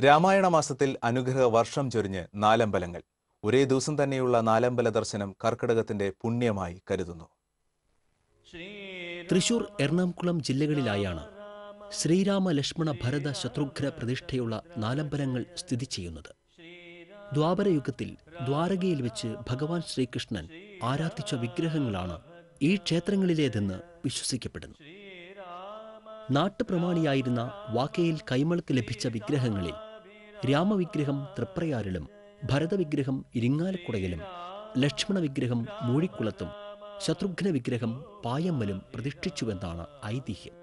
രാമായണ മാസത്തിൽ അനുഗ്രഹ വർഷം ചൊരിഞ്ഞ് നാലമ്പലങ്ങൾ. ഒരേ ദിവസം തന്നെയുള്ള നാലമ്പല ദർശനം കർക്കിടകത്തിന്റെ പുണ്യമായി കരുതുന്നു. തൃശൂർ എറണാകുളം ജില്ലകളിലായാണ് ശ്രീരാമ ലക്ഷ്മണ ഭരത ശത്രുഘ്ന പ്രതിഷ്ഠയുള്ള നാലമ്പലങ്ങൾ സ്ഥിതി ചെയ്യുന്നത്. ദ്വാപരയുഗത്തിൽ ദ്വാരകയിൽ വെച്ച് ഭഗവാൻ ശ്രീകൃഷ്ണൻ ആരാധിച്ച വിഗ്രഹങ്ങളാണ് ഈ ക്ഷേത്രങ്ങളിലേതെന്ന് വിശ്വസിക്കപ്പെടുന്നു. നാട്ടുപ്രമാണിയായിരുന്ന വാക്കയിൽ കൈമൾക്ക് ലഭിച്ച വിഗ്രഹങ്ങളിൽ രാമവിഗ്രഹം തൃപ്രയാറിലും ഭരതവിഗ്രഹം ഇരിങ്ങാലക്കുടയിലും ലക്ഷ്മണ വിഗ്രഹം മൂഴിക്കുളത്തും ശത്രുഘ്ന വിഗ്രഹം പായമ്മലും പ്രതിഷ്ഠിച്ചുവെന്നാണ് ഐതിഹ്യം.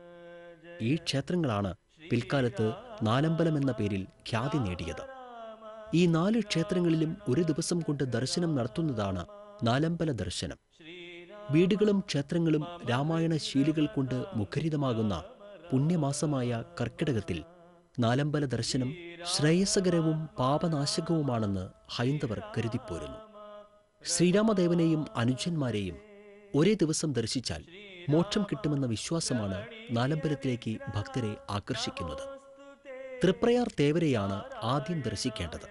ഈ ക്ഷേത്രങ്ങളാണ് പിൽക്കാലത്ത് നാലമ്പലം എന്ന പേരിൽ ഖ്യാതി നേടിയത്. ഈ നാല് ക്ഷേത്രങ്ങളിലും ഒരു ദിവസം കൊണ്ട് ദർശനം നടത്തുന്നതാണ് നാലമ്പല ദർശനം. വീടുകളും ക്ഷേത്രങ്ങളും രാമായണ ശീലുകൾ കൊണ്ട് മുഖരിതമാകുന്ന പുണ്യമാസമായ കർക്കിടകത്തിൽ നാലമ്പല ദർശനം ശ്രേയസ്സകരവും പാപനാശകവുമാണെന്ന് ഹൈന്ദവർ കരുതിപ്പോരുന്നു. ശ്രീരാമദേവനെയും അനുജന്മാരെയും ഒരേ ദിവസം ദർശിച്ചാൽ മോക്ഷം കിട്ടുമെന്ന വിശ്വാസമാണ് നാലമ്പലത്തിലേക്ക് ഭക്തരെ ആകർഷിക്കുന്നത്. തൃപ്രയാർ തേവരെയാണ് ആദ്യം ദർശിക്കേണ്ടത്.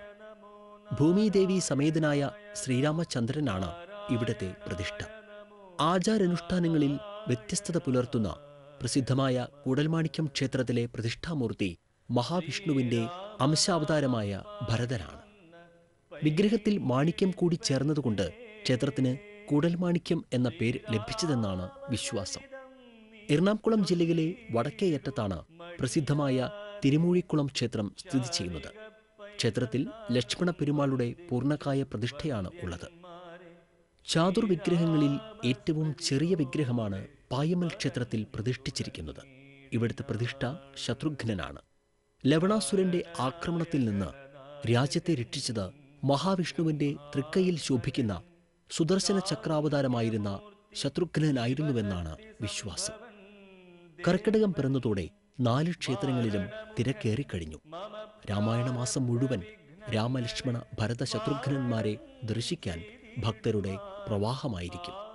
ഭൂമിദേവി സമേതനായ ശ്രീരാമചന്ദ്രനാണ് ഇവിടത്തെ പ്രതിഷ്ഠ. ആചാരനുഷ്ഠാനങ്ങളിൽ വ്യത്യസ്തത പുലർത്തുന്ന പ്രസിദ്ധമായ കൂടൽമാണിക്യം ക്ഷേത്രത്തിലെ പ്രതിഷ്ഠാമൂർത്തി മഹാവിഷ്ണുവിന്റെ അംശാവതാരമായ ഭരതനാണ്. വിഗ്രഹത്തിൽ മാണിക്യം കൂടി ചേർന്നതുകൊണ്ട് ക്ഷേത്രത്തിന് കൂടൽമാണിക്യം എന്ന പേര് ലഭിച്ചതെന്നാണ് വിശ്വാസം. എറണാകുളം ജില്ലയിലെ വടക്കേയറ്റത്താണ് പ്രസിദ്ധമായ തിരുമൂഴിക്കുളം ക്ഷേത്രം സ്ഥിതി ചെയ്യുന്നത്. ക്ഷേത്രത്തിൽ ലക്ഷ്മണ പെരുമാളുടെ പൂർണകായ പ്രതിഷ്ഠയാണ് ഉള്ളത്. ചാതുർവിഗ്രഹങ്ങളിൽ ഏറ്റവും ചെറിയ വിഗ്രഹമാണ് പായമൽ ക്ഷേത്രത്തിൽ പ്രതിഷ്ഠിച്ചിരിക്കുന്നത്. ഇവിടുത്തെ പ്രതിഷ്ഠ ശത്രുഘ്നനാണ്. ലവണാസുരന്റെ ആക്രമണത്തിൽ നിന്ന് രാജ്യത്തെ രക്ഷിച്ചത് മഹാവിഷ്ണുവിന്റെ തൃക്കൈയിൽ ശോഭിക്കുന്ന സുദർശന ചക്രാവതാരമായിരുന്ന ശത്രുഘ്നനായിരുന്നുവെന്നാണ് വിശ്വാസം. കർക്കിടകം പിറന്നതോടെ നാല് ക്ഷേത്രങ്ങളിലും തിരക്കേറിക്കഴിഞ്ഞു. രാമായണ മാസം മുഴുവൻ രാമലക്ഷ്മണ ഭരത ശത്രുഘ്നന്മാരെ ദർശിക്കാൻ ഭക്തരുടെ പ്രവാഹമായിരിക്കും.